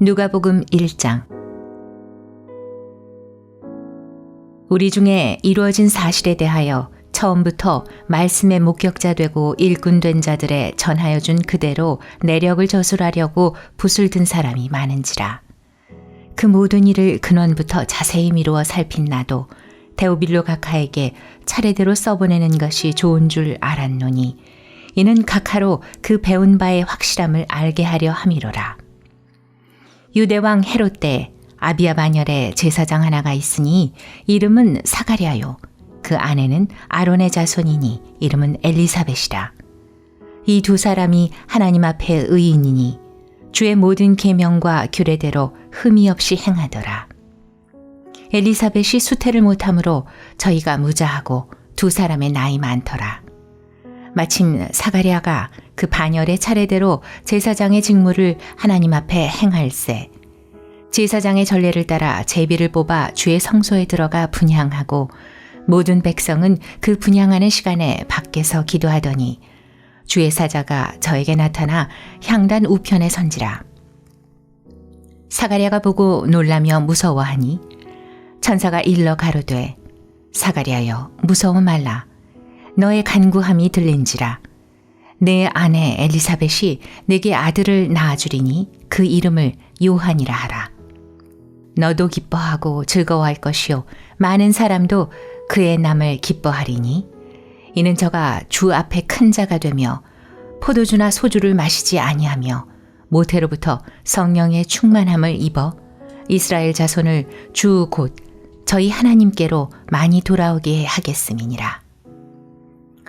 누가복음 1장 우리 중에 이루어진 사실에 대하여 처음부터 말씀의 목격자 되고 일꾼 된 자들의 전하여 준 그대로 내력을 저술하려고 붓을 든 사람이 많은지라. 그 모든 일을 근원부터 자세히 미루어 살핀 나도 데오빌로 각하에게 차례대로 써보내는 것이 좋은 줄 알았노니 이는 각하로 그 배운 바의 확실함을 알게 하려 함이로라. 유대왕 헤롯 때 아비아 반열에 제사장 하나가 있으니 이름은 사가랴요. 그 아내는 아론의 자손이니 이름은 엘리사벳이라. 이 두 사람이 하나님 앞에 의인이니 주의 모든 계명과 규례대로 흠이 없이 행하더라. 엘리사벳이 수태를 못하므로 저희가 무자하고 두 사람의 나이 많더라. 마침 사가랴가 그 반열의 차례대로 제사장의 직무를 하나님 앞에 행할세. 제사장의 전례를 따라 제비를 뽑아 주의 성소에 들어가 분향하고 모든 백성은 그 분향하는 시간에 밖에서 기도하더니 주의 사자가 저에게 나타나 향단 우편에 선지라. 사가랴가 보고 놀라며 무서워하니 천사가 일러 가로되 사가랴여 무서워 말라 너의 간구함이 들린지라 내 아내 엘리사벳이 내게 아들을 낳아주리니 그 이름을 요한이라 하라. 너도 기뻐하고 즐거워할 것이요. 많은 사람도 그의 남을 기뻐하리니. 이는 저가 주 앞에 큰 자가 되며 포도주나 소주를 마시지 아니하며 모태로부터 성령의 충만함을 입어 이스라엘 자손을 주 곧 저희 하나님께로 많이 돌아오게 하겠음이니라.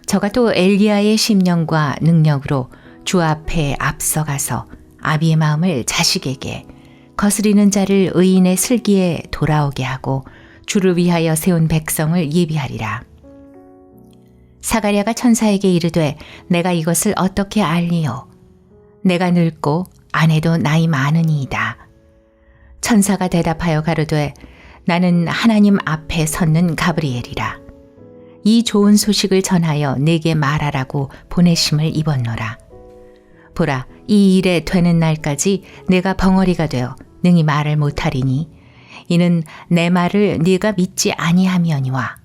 저가 또 엘리야의 심령과 능력으로 주 앞에 앞서가서 아비의 마음을 자식에게 거스리는 자를 의인의 슬기에 돌아오게 하고 주를 위하여 세운 백성을 예비하리라. 사가랴가 천사에게 이르되 내가 이것을 어떻게 알리요? 내가 늙고 아내도 나이 많으니이다. 천사가 대답하여 가로되 나는 하나님 앞에 섰는 가브리엘이라. 이 좋은 소식을 전하여 내게 말하라고 보내심을 입었노라. 보라, 이 일에 되는 날까지 내가 벙어리가 되어 능히 말을 못하리니 이는 내 말을 네가 믿지 아니하며니와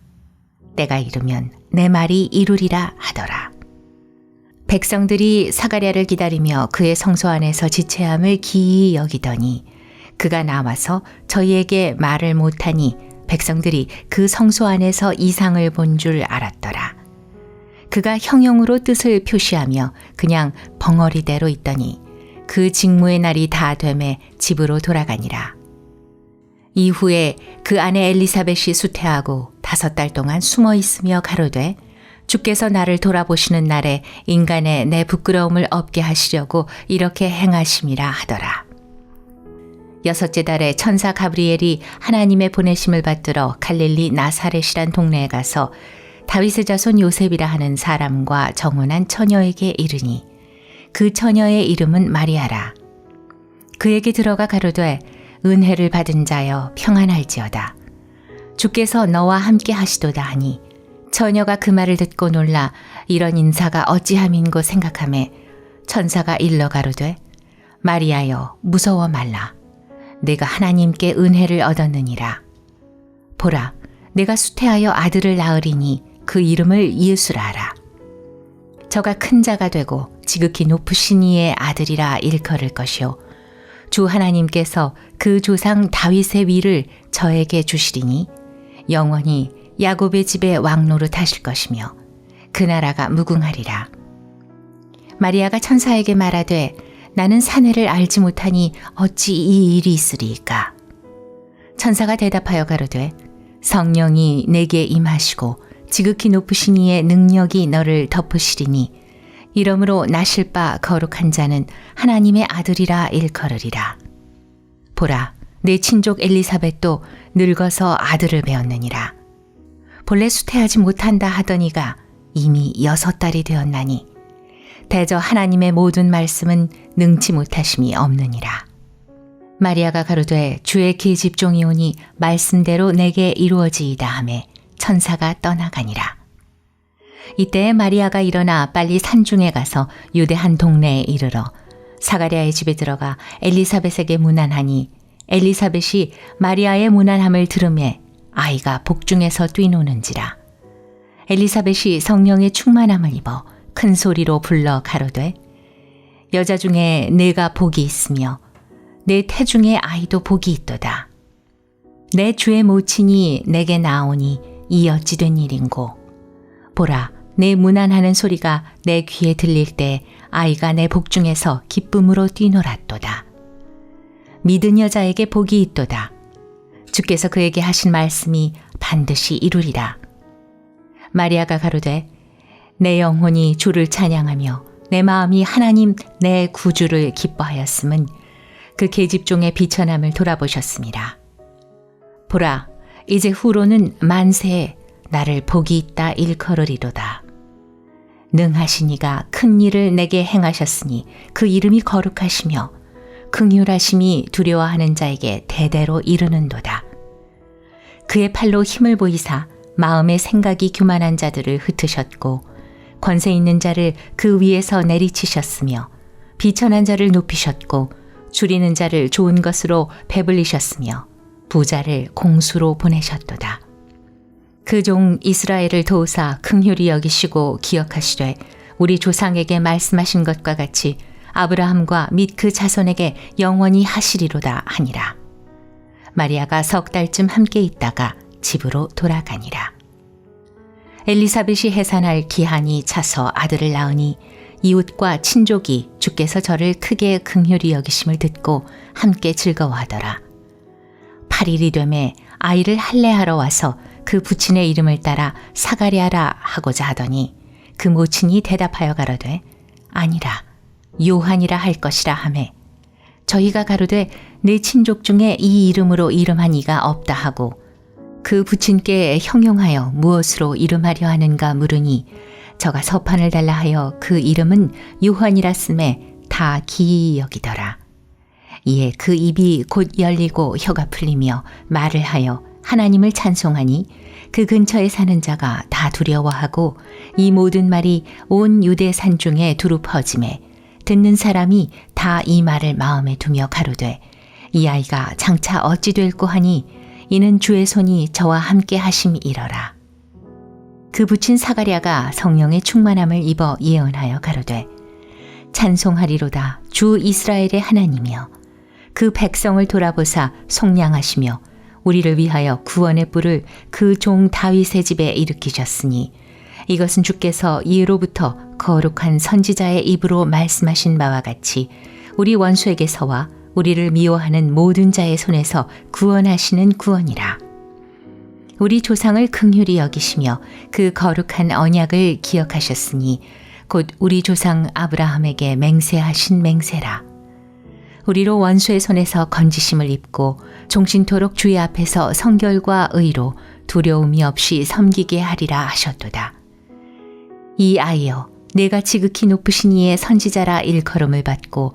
때가 이르면 내 말이 이루리라 하더라. 백성들이 사가랴를 기다리며 그의 성소 안에서 지체함을 기이 여기더니 그가 나와서 저희에게 말을 못하니 백성들이 그 성소 안에서 이상을 본 줄 알았더라. 그가 형용으로 뜻을 표시하며 그냥 벙어리대로 있더니 그 직무의 날이 다 되매 집으로 돌아가니라. 이후에 그 아내 엘리사벳이 수태하고 다섯 달 동안 숨어 있으며 가로되 주께서 나를 돌아보시는 날에 인간의 내 부끄러움을 없게 하시려고 이렇게 행하심이라 하더라. 여섯째 달에 천사 가브리엘이 하나님의 보내심을 받들어 갈릴리 나사렛이란 동네에 가서 다윗의 자손 요셉이라 하는 사람과 정혼한 처녀에게 이르니 그 처녀의 이름은 마리아라. 그에게 들어가 가로되 은혜를 받은 자여 평안할지어다. 주께서 너와 함께 하시도다 하니 처녀가 그 말을 듣고 놀라 이런 인사가 어찌함인고 생각함에 천사가 일러 가로되 마리아여 무서워 말라. 내가 하나님께 은혜를 얻었느니라. 보라, 내가 수태하여 아들을 낳으리니 그 이름을 예수라 하라. 저가 큰 자가 되고 지극히 높으신 이의 아들이라 일컬을 것이요. 주 하나님께서 그 조상 다윗의 위를 저에게 주시리니 영원히 야곱의 집에 왕노릇 하실 것이며 그 나라가 무궁하리라. 마리아가 천사에게 말하되 나는 사내를 알지 못하니 어찌 이 일이 있으리까? 천사가 대답하여 가로되 성령이 내게 임하시고 지극히 높으신 이의 능력이 너를 덮으시리니 이러므로 나실 바 거룩한 자는 하나님의 아들이라 일컬으리라. 보라, 내 친족 엘리사벳도 늙어서 아들을 배웠느니라. 본래 수태하지 못한다 하더니가 이미 여섯 달이 되었나니 대저 하나님의 모든 말씀은 능치 못하심이 없느니라. 마리아가 가로되 주의 계집종이 오니 말씀대로 내게 이루어지이다 하매 천사가 떠나가니라. 이때 마리아가 일어나 빨리 산중에 가서 유대 한 동네에 이르러 사가랴의 집에 들어가 엘리사벳에게 문안하니 엘리사벳이 마리아의 문안함을 들음에 아이가 복중에서 뛰노는지라. 엘리사벳이 성령의 충만함을 입어 큰 소리로 불러 가로되 여자 중에 내가 복이 있으며 내 태중에 아이도 복이 있도다. 내 주의 모친이 내게 나오니 이 어찌 된 일인고 보라 내 문안하는 소리가 내 귀에 들릴 때 아이가 내 복중에서 기쁨으로 뛰놀았도다. 믿은 여자에게 복이 있도다. 주께서 그에게 하신 말씀이 반드시 이루리라. 마리아가 가로되 내 영혼이 주를 찬양하며 내 마음이 하나님 내 구주를 기뻐하였음은 그 계집종의 비천함을 돌아보셨습니다. 보라 이제 후로는 만세에 나를 복이 있다 일컬으리로다. 능하시니가 큰 일을 내게 행하셨으니 그 이름이 거룩하시며 긍휼하심이 두려워하는 자에게 대대로 이르는도다. 그의 팔로 힘을 보이사 마음의 생각이 교만한 자들을 흩으셨고 권세 있는 자를 그 위에서 내리치셨으며 비천한 자를 높이셨고 줄이는 자를 좋은 것으로 배불리셨으며 부자를 공수로 보내셨도다. 그 종 이스라엘을 도우사 긍휼히 여기시고 기억하시되 우리 조상에게 말씀하신 것과 같이 아브라함과 및 그 자손에게 영원히 하시리로다 하니라. 마리아가 석 달쯤 함께 있다가 집으로 돌아가니라. 엘리사벳이 해산할 기한이 차서 아들을 낳으니 이웃과 친족이 주께서 저를 크게 긍휼히 여기심을 듣고 함께 즐거워하더라. 8일이 되매 아이를 할례하러 와서 그 부친의 이름을 따라 사가랴라 하고자 하더니 그 모친이 대답하여 가로되 아니라 요한이라 할 것이라 하매 저희가 가로되 내 친족 중에 이 이름으로 이름한 이가 없다 하고 그 부친께 형용하여 무엇으로 이름하려 하는가 물으니 저가 서판을 달라 하여 그 이름은 요한이라 쓰매 다 기이 여기더라. 이에 그 입이 곧 열리고 혀가 풀리며 말을 하여 하나님을 찬송하니 그 근처에 사는 자가 다 두려워하고 이 모든 말이 온 유대 산 중에 두루 퍼짐에 듣는 사람이 다 이 말을 마음에 두며 가로되 이 아이가 장차 어찌 될꼬 하니 이는 주의 손이 저와 함께 하심이러라. 그 붙인 사가랴가 성령의 충만함을 입어 예언하여 가로되 찬송하리로다 주 이스라엘의 하나님이여 그 백성을 돌아보사 속량하시며 우리를 위하여 구원의 뿔을 그 종 다윗의 집에 일으키셨으니 이것은 주께서 이로부터 거룩한 선지자의 입으로 말씀하신 바와 같이 우리 원수에게서와 우리를 미워하는 모든 자의 손에서 구원하시는 구원이라. 우리 조상을 긍휼히 여기시며 그 거룩한 언약을 기억하셨으니 곧 우리 조상 아브라함에게 맹세하신 맹세라. 우리로 원수의 손에서 건지심을 입고 종신토록 주의 앞에서 성결과 의로 두려움이 없이 섬기게 하리라 하셨도다. 이 아이여 내가 지극히 높으신 이의 선지자라 일컬음을 받고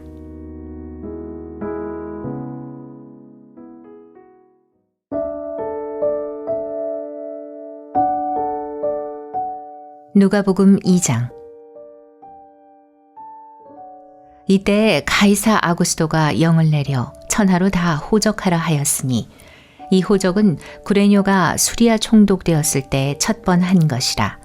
누가복음 2장. 이때 가이사 아구스도가 영을 내려 천하로 다 호적하라 하였으니 이 호적은 구레뇨가 수리아 총독되었을 때 첫 번 한 것이라.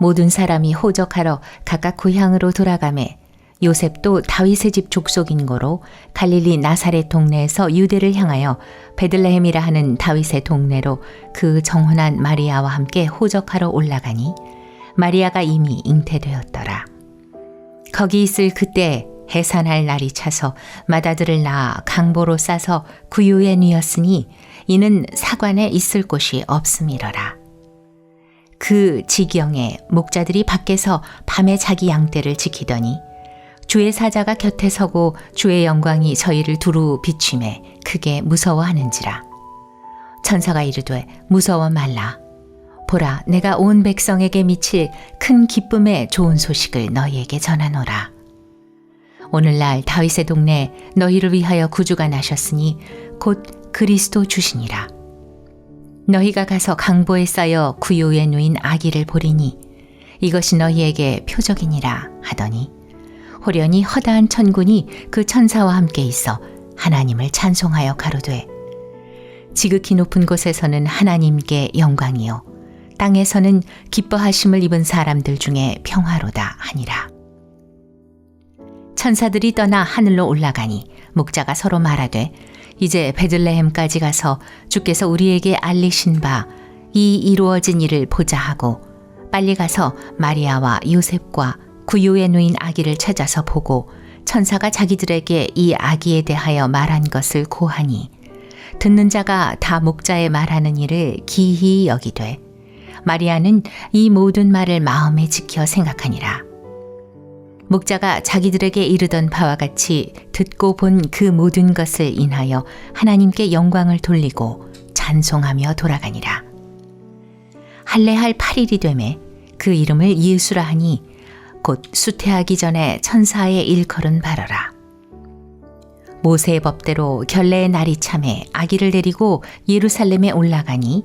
모든 사람이 호적하러 각각 고향으로 돌아가매 요셉도 다윗의 집 족속인 거로 갈릴리 나사렛 동네에서 유대를 향하여 베들레헴이라 하는 다윗의 동네로 그 정혼한 마리아와 함께 호적하러 올라가니 마리아가 이미 잉태되었더라. 거기 있을 그때 해산할 날이 차서 마다들을 낳아 강보로 싸서 구유에 뉘었으니 이는 사관에 있을 곳이 없음이러라. 그 지경에 목자들이 밖에서 밤에 자기 양떼를 지키더니 주의 사자가 곁에 서고 주의 영광이 저희를 두루 비추매 크게 무서워하는지라. 천사가 이르되 무서워 말라. 보라, 내가 온 백성에게 미칠 큰 기쁨의 좋은 소식을 너희에게 전하노라. 오늘날 다윗의 동네 너희를 위하여 구주가 나셨으니 곧 그리스도 주시니라. 너희가 가서 강보에 쌓여 구유에 누인 아기를 보리니 이것이 너희에게 표적이니라 하더니 호련히 허다한 천군이 그 천사와 함께 있어 하나님을 찬송하여 가로되 지극히 높은 곳에서는 하나님께 영광이요 땅에서는 기뻐하심을 입은 사람들 중에 평화로다 하니라. 천사들이 떠나 하늘로 올라가니 목자가 서로 말하되 이제 베들레헴까지 가서 주께서 우리에게 알리신 바 이 이루어진 일을 보자 하고 빨리 가서 마리아와 요셉과 구유에 누인 아기를 찾아서 보고 천사가 자기들에게 이 아기에 대하여 말한 것을 고하니 듣는 자가 다 목자의 말하는 일을 기히 여기되 마리아는 이 모든 말을 마음에 지켜 생각하니라. 목자가 자기들에게 이르던 바와 같이 듣고 본 그 모든 것을 인하여 하나님께 영광을 돌리고 찬송하며 돌아가니라. 할례할 8일이 되매 그 이름을 예수라 하니 곧 수태하기 전에 천사의 일컬은 바라라. 모세의 법대로 결례의 날이 참해 아기를 데리고 예루살렘에 올라가니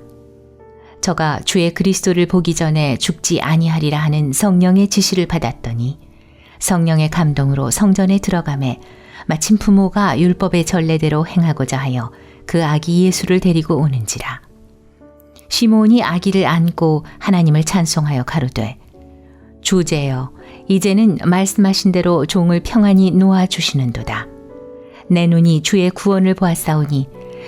저가 주의 그리스도를 보기 전에 죽지 아니하리라 하는 성령의 지시를 받았더니 성령의 감동으로 성전에 들어가매 마침 부모가 율법의 전례대로 행하고자 하여 그 아기 예수를 데리고 오는지라. 시몬이 아기를 안고 하나님을 찬송하여 가로되 주제여 이제는 말씀하신 대로 종을 평안히 놓아 주시는도다. 내 눈이 주의 구원을 보았사오니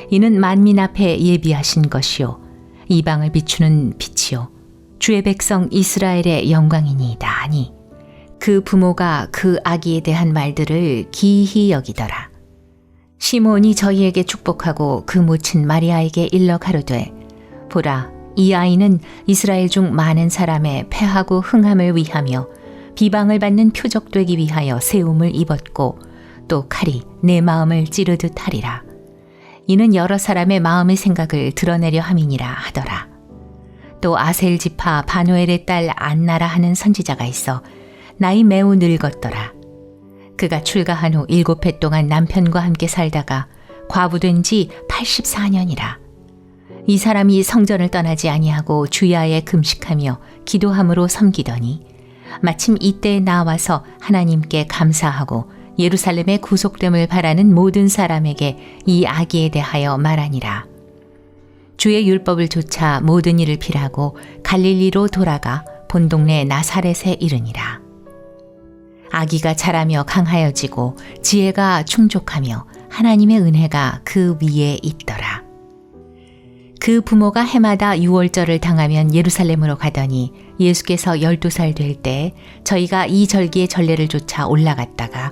이는 만민 앞에 예비하신 것이요 이방을 비추는 빛이요 주의 백성 이스라엘의 영광이니이다 하니 그 부모가 그 아기에 대한 말들을 기히 여기더라. 시몬이 저희에게 축복하고 그 모친 마리아에게 일러 가로되 보라 이 아이는 이스라엘 중 많은 사람의 패하고 흥함을 위하며 비방을 받는 표적되기 위하여 세움을 입었고 또 칼이 내 마음을 찌르듯 하리라. 이는 여러 사람의 마음의 생각을 드러내려 함이니라 하더라. 또 아셀 지파 바누엘의 딸 안나라 하는 선지자가 있어 나이 매우 늙었더라. 그가 출가한 후 일곱 해 동안 남편과 함께 살다가 과부된 지 84년이라. 이 사람이 성전을 떠나지 아니하고 주야에 금식하며 기도함으로 섬기더니 마침 이때에 나와서 하나님께 감사하고 예루살렘의 구속됨을 바라는 모든 사람에게 이 아기에 대하여 말하니라. 주의 율법을 조차 모든 일을 필하고 갈릴리로 돌아가 본 동네 나사렛에 이르니라. 아기가 자라며 강하여지고 지혜가 충족하며 하나님의 은혜가 그 위에 있더라. 그 부모가 해마다 유월절을 당하면 예루살렘으로 가더니 예수께서 12살 될 때 저희가 이 절기의 전례를 쫓아 올라갔다가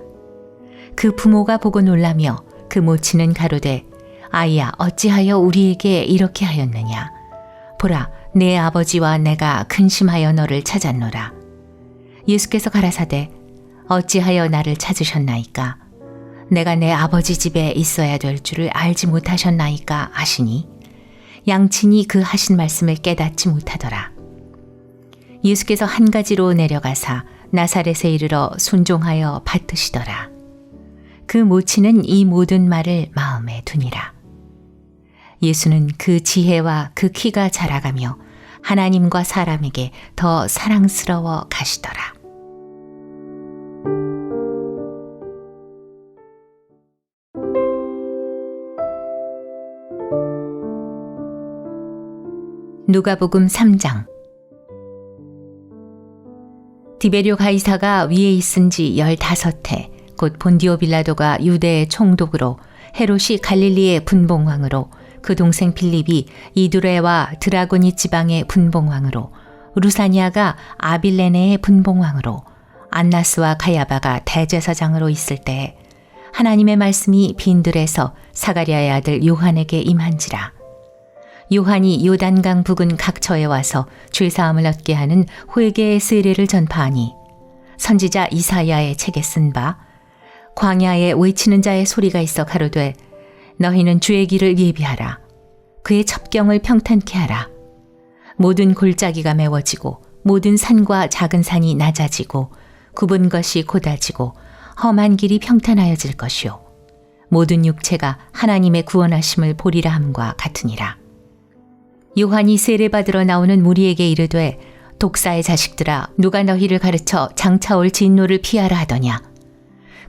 그 부모가 보고 놀라며 그 모친은 가로되 아이야 어찌하여 우리에게 이렇게 하였느냐 보라 내 아버지와 내가 근심하여 너를 찾았노라 예수께서 가라사대 어찌하여 나를 찾으셨나이까 내가 내 아버지 집에 있어야 될 줄을 알지 못하셨나이까 하시니 양친이 그 하신 말씀을 깨닫지 못하더라. 예수께서 한 가지로 내려가사 나사렛에 이르러 순종하여 받드시더라. 그 모친은 이 모든 말을 마음에 두니라. 예수는 그 지혜와 그 키가 자라가며 하나님과 사람에게 더 사랑스러워 가시더라. 누가복음 3장 디베료 가이사가 위에 있은 지 15해 곧 본디오 빌라도가 유대의 총독으로 헤롯이 갈릴리의 분봉왕으로 그 동생 필립이 이두레와 드라고니 지방의 분봉왕으로 루사니아가 아빌레네의 분봉왕으로 안나스와 가야바가 대제사장으로 있을 때 하나님의 말씀이 빈들에서 사가랴의 아들 요한에게 임한지라. 요한이 요단강 부근 각처에 와서 죄사함을 얻게 하는 회개의 세례를 전파하니 선지자 이사야의 책에 쓴 바 광야에 외치는 자의 소리가 있어 가로되 너희는 주의 길을 예비하라. 그의 첩경을 평탄케 하라. 모든 골짜기가 메워지고 모든 산과 작은 산이 낮아지고 굽은 것이 곧아지고 험한 길이 평탄하여질 것이요. 모든 육체가 하나님의 구원하심을 보리라 함과 같으니라. 요한이 세례 받으러 나오는 무리에게 이르되 독사의 자식들아 누가 너희를 가르쳐 장차올 진노를 피하라 하더냐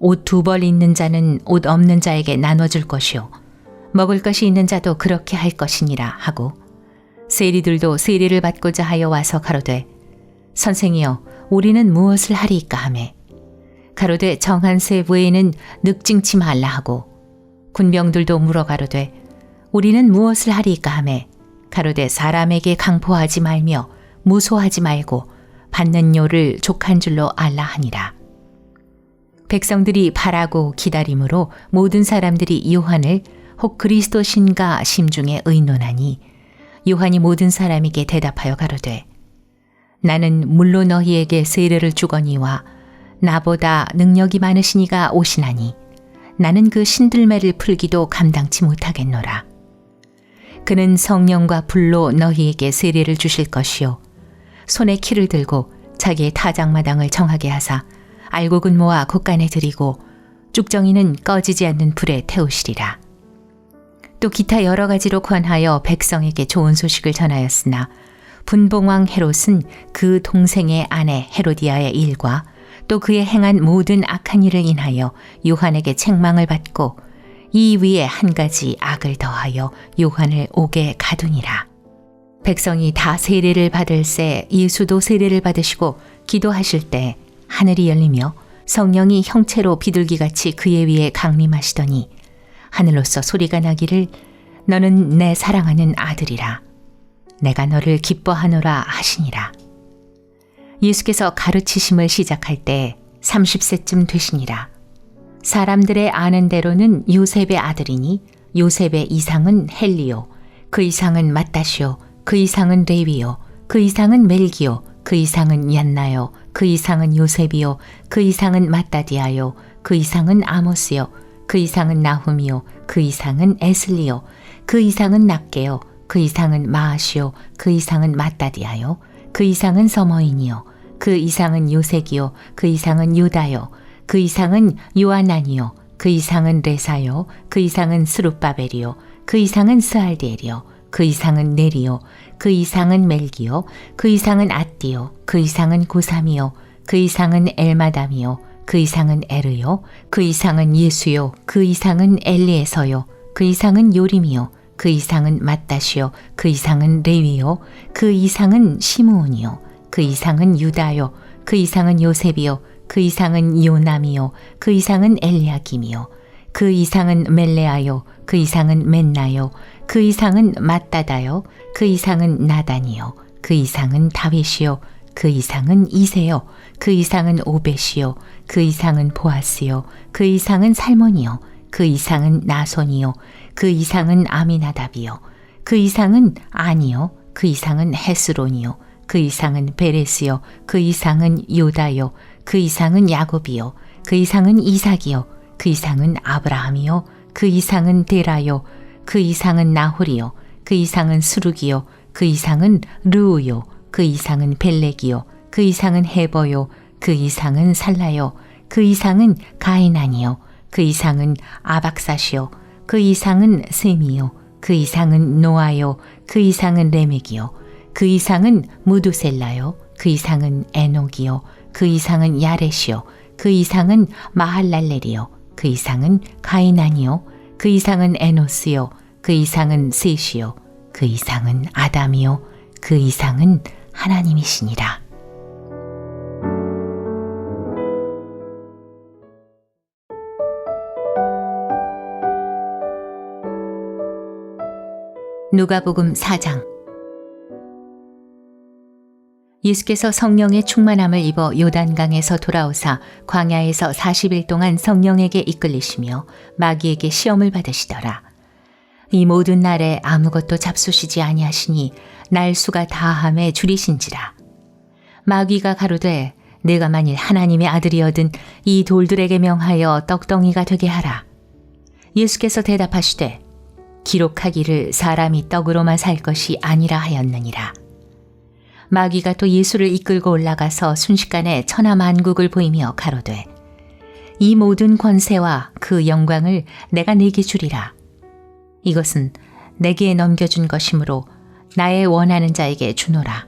옷 두 벌 있는 자는 옷 없는 자에게 나눠줄 것이요. 먹을 것이 있는 자도 그렇게 할 것이니라 하고 세리들도 세리를 받고자 하여 와서 가로되 선생이여 우리는 무엇을 하리이까 하매? 가로되 정한 세 외에는 늑증치 말라 하고 군병들도 물어 가로되 우리는 무엇을 하리이까 하매? 가로되 사람에게 강포하지 말며 무소하지 말고 받는 요를 족한 줄로 알라 하니라. 백성들이 바라고 기다림으로 모든 사람들이 요한을 혹 그리스도신가 심중에 의논하니 요한이 모든 사람에게 대답하여 가로되 나는 물로 너희에게 세례를 주거니와 나보다 능력이 많으시니가 오시나니 나는 그 신들매를 풀기도 감당치 못하겠노라. 그는 성령과 불로 너희에게 세례를 주실 것이요 손에 키를 들고 자기의 타작마당을 정하게 하사 알곡은 모아 곳간에 들이고 쭉정이는 꺼지지 않는 불에 태우시리라. 또 기타 여러 가지로 권하여 백성에게 좋은 소식을 전하였으나 분봉왕 헤롯은 그 동생의 아내 헤로디아의 일과 또 그의 행한 모든 악한 일을 인하여 요한에게 책망을 받고 이 위에 한 가지 악을 더하여 요한을 옥에 가두니라. 백성이 다 세례를 받을 새 예수도 세례를 받으시고 기도하실 때 하늘이 열리며 성령이 형체로 비둘기같이 그의 위에 강림하시더니 하늘로서 소리가 나기를 너는 내 사랑하는 아들이라. 내가 너를 기뻐하노라 하시니라. 예수께서 가르치심을 시작할 때 30세쯤 되시니라. 사람들의 아는 대로는 요셉의 아들이니 요셉의 이상은 헬리오, 그 이상은 마따시오, 그 이상은 레위오, 그 이상은 멜기오, 그 이상은 얀나요, 그 이상은 요셉이요, 그 이상은 마따디아요, 그 이상은 아모스요, 그 이상은 나훔이요, 그 이상은 에슬리요, 그 이상은 낫게요, 그 이상은 마아시오, 그 이상은 마따디아요, 그 이상은 서머인이요, 그 이상은 요색이요, 그 이상은 유다요, 그 이상은 요하나니요. 그 이상은 레사요. 그 이상은 스룹바벨이요. 그 이상은 스알디엘이요. 그 이상은 네리요. 그 이상은 멜기요. 그 이상은 아띠요. 그 이상은 고삼이요. 그 이상은 엘마담이요. 그 이상은 에르요. 그 이상은 예수요. 그 이상은 엘리에서요. 그 이상은 요림이요. 그 이상은 마따시요. 그 이상은 레위요. 그 이상은 시므온이요. 그 이상은 유다요. 그 이상은 요셉이요. 그 이상은 요남이요. 그 이상은 엘리야김이요. 그 이상은 멜레아요. 그 이상은 맨나요. 그 이상은 마따다요. 그 이상은 나단이요. 그 이상은 다윗이요. 그 이상은 이세요. 그 이상은 오벳이요. 그 이상은 보아스요. 그 이상은 살몬이요. 그 이상은 나손이요. 그 이상은 아미나답이요. 그 이상은 아니요. 그 이상은 헤스론이요 그 이상은 베레스요 그 이상은 요다요 그 이상은 야곱이요 그 이상은 이삭이요 그 이상은 아브라함이요 그 이상은 데라요 그 이상은 나홀이요 그 이상은 수룩이요 그 이상은 르우요 그 이상은 벨렉이요 그 이상은 헤버요 그 이상은 살라요 그 이상은 가이난이요 그 이상은 아박사시요 그 이상은 셈이요 그 이상은 노아요 그 이상은 레멕이요 그 이상은 무두셀라요 그 이상은 에녹이요 그 이상은 야렛이요 그 이상은 마할랄렐이요 그 이상은 가이난이요 그 이상은 에노스요 그 이상은 셋이요 그 이상은 아담이요 그 이상은 하나님이시니라. 누가복음 4장 예수께서 성령의 충만함을 입어 요단강에서 돌아오사 광야에서 40일 동안 성령에게 이끌리시며 마귀에게 시험을 받으시더라. 이 모든 날에 아무것도 잡수시지 아니하시니 날수가 다함에 줄이신지라. 마귀가 가로되 내가 만일 하나님의 아들이어든 이 돌들에게 명하여 떡덩이가 되게 하라. 예수께서 대답하시되 기록하기를 사람이 떡으로만 살 것이 아니라 하였느니라. 마귀가 또 예수를 이끌고 올라가서 순식간에 천하 만국을 보이며 가로되 이 모든 권세와 그 영광을 내가 네게 주리라. 이것은 내게 넘겨준 것이므로 나의 원하는 자에게 주노라.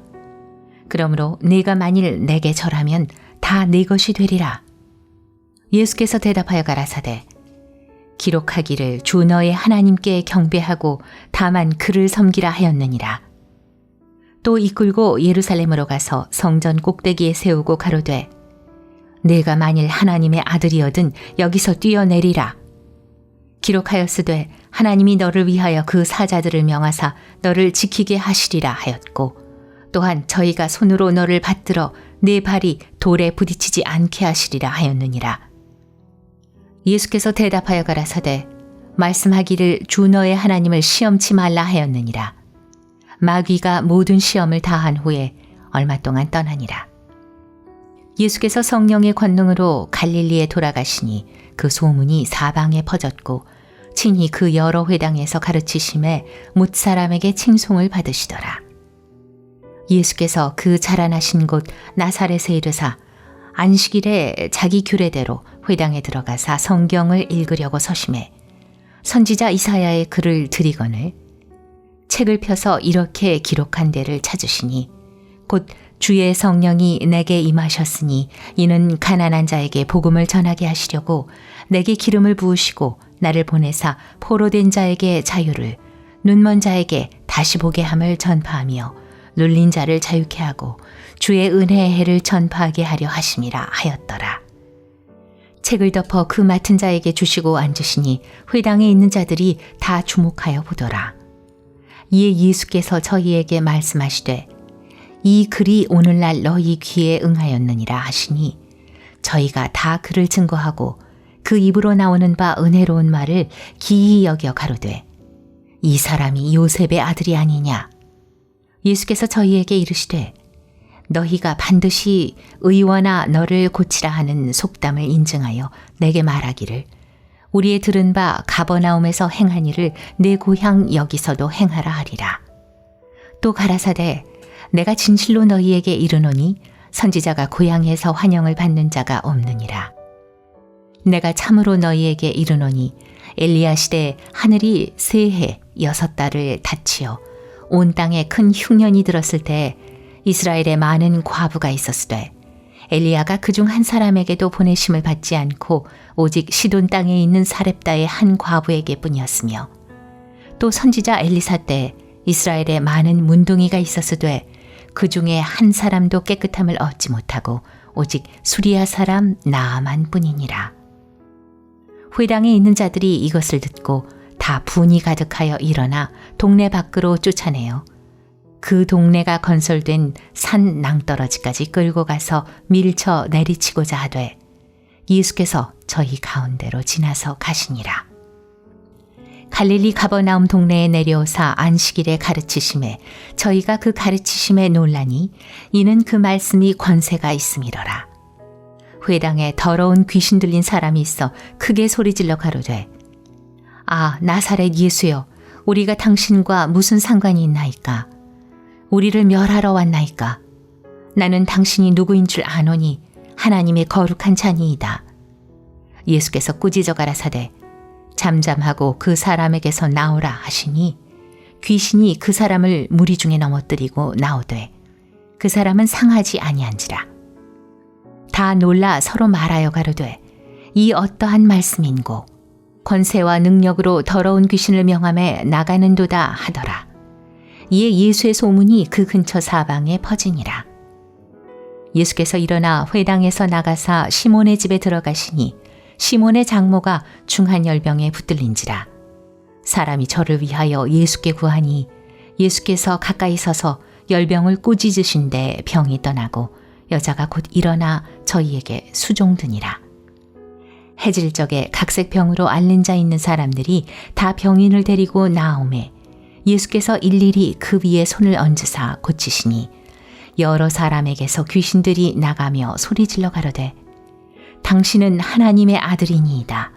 그러므로 네가 만일 내게 절하면 다 네 것이 되리라. 예수께서 대답하여 가라사대 기록하기를 주 너의 하나님께 경배하고 다만 그를 섬기라 하였느니라. 또 이끌고 예루살렘으로 가서 성전 꼭대기에 세우고 가로되 내가 만일 하나님의 아들이어든 여기서 뛰어내리라. 기록하였으되 하나님이 너를 위하여 그 사자들을 명하사 너를 지키게 하시리라 하였고 또한 저희가 손으로 너를 받들어 네 발이 돌에 부딪히지 않게 하시리라 하였느니라. 예수께서 대답하여 가라사대 말씀하기를 주 너의 하나님을 시험치 말라 하였느니라. 마귀가 모든 시험을 다한 후에 얼마 동안 떠나니라. 예수께서 성령의 권능으로 갈릴리에 돌아가시니 그 소문이 사방에 퍼졌고 친히 그 여러 회당에서 가르치심에 못 사람에게 칭송을 받으시더라. 예수께서 그 자라나신 곳 나사렛에 이르사 안식일에 자기 규례대로 회당에 들어가사 성경을 읽으려고 서심해 선지자 이사야의 글을 드리거늘 책을 펴서 이렇게 기록한 데를 찾으시니 곧 주의 성령이 내게 임하셨으니 이는 가난한 자에게 복음을 전하게 하시려고 내게 기름을 부으시고 나를 보내사 포로된 자에게 자유를 눈먼 자에게 다시 보게 함을 전파하며 눌린 자를 자유케 하고 주의 은혜의 해를 전파하게 하려 하심이라 하였더라. 책을 덮어 그 맡은 자에게 주시고 앉으시니 회당에 있는 자들이 다 주목하여 보더라. 이에 예수께서 저희에게 말씀하시되 이 글이 오늘날 너희 귀에 응하였느니라 하시니 저희가 다 그를 증거하고 그 입으로 나오는 바 은혜로운 말을 기이 여겨 가로되 이 사람이 요셉의 아들이 아니냐 예수께서 저희에게 이르시되 너희가 반드시 의원아 너를 고치라 하는 속담을 인증하여 내게 말하기를 우리의 들은 바 가버나움에서 행한 일을 내 고향 여기서도 행하라 하리라. 또 가라사대 내가 진실로 너희에게 이르노니 선지자가 고향에서 환영을 받는 자가 없느니라. 내가 참으로 너희에게 이르노니 엘리야 시대에 하늘이 세 해 여섯 달을 닫히어 온 땅에 큰 흉년이 들었을 때 이스라엘에 많은 과부가 있었으되 엘리야가 그 중 한 사람에게도 보내심을 받지 않고 오직 시돈 땅에 있는 사렙다의 한 과부에게 뿐이었으며 또 선지자 엘리사 때 이스라엘에 많은 문둥이가 있었으되 그 중에 한 사람도 깨끗함을 얻지 못하고 오직 수리아 사람 나아만 뿐이니라. 회당에 있는 자들이 이것을 듣고 다 분이 가득하여 일어나 동네 밖으로 쫓아내어 그 동네가 건설된 산 낭떠러지까지 끌고 가서 밀쳐 내리치고자 하되 예수께서 저희 가운데로 지나서 가시니라. 갈릴리 가버나움 동네에 내려오사 안식일에 가르치심에 저희가 그 가르치심에 놀라니 이는 그 말씀이 권세가 있음이로라. 회당에 더러운 귀신 들린 사람이 있어 크게 소리질러 가로되 아 나사렛 예수여 우리가 당신과 무슨 상관이 있나이까? 우리를 멸하러 왔나이까? 나는 당신이 누구인 줄 아노니 하나님의 거룩한 자니이다. 예수께서 꾸짖어 가라사대 잠잠하고 그 사람에게서 나오라 하시니 귀신이 그 사람을 무리 중에 넘어뜨리고 나오되 그 사람은 상하지 아니한지라 다 놀라 서로 말하여 가로되 이 어떠한 말씀인고? 권세와 능력으로 더러운 귀신을 명함에 나가는도다 하더라. 이에 예수의 소문이 그 근처 사방에 퍼지니라. 예수께서 일어나 회당에서 나가사 시몬의 집에 들어가시니 시몬의 장모가 중한 열병에 붙들린지라. 사람이 저를 위하여 예수께 구하니 예수께서 가까이 서서 열병을 꾸짖으신데 병이 떠나고 여자가 곧 일어나 저희에게 수종드니라 해질 적에 각색 병으로 앓는 자 있는 사람들이 다 병인을 데리고 나오매 예수께서 일일이 그 위에 손을 얹으사 고치시니 여러 사람에게서 귀신들이 나가며 소리질러 가로되 당신은 하나님의 아들이니이다.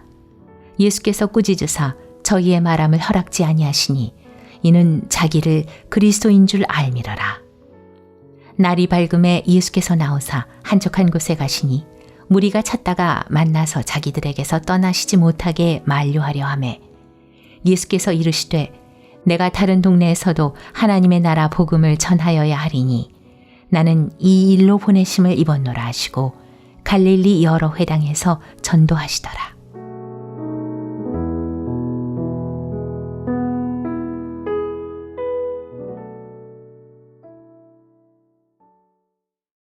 예수께서 꾸짖으사 저희의 말함을 허락지 아니하시니 이는 자기를 그리스도인 줄 알미러라. 날이 밝음에 예수께서 나오사 한적한 곳에 가시니 무리가 찾다가 만나서 자기들에게서 떠나시지 못하게 만류하려 하매 예수께서 이르시되 내가 다른 동네에서도 하나님의 나라 복음을 전하여야 하리니 나는 이 일로 보내심을 입었노라 하시고 갈릴리 여러 회당에서 전도하시더라.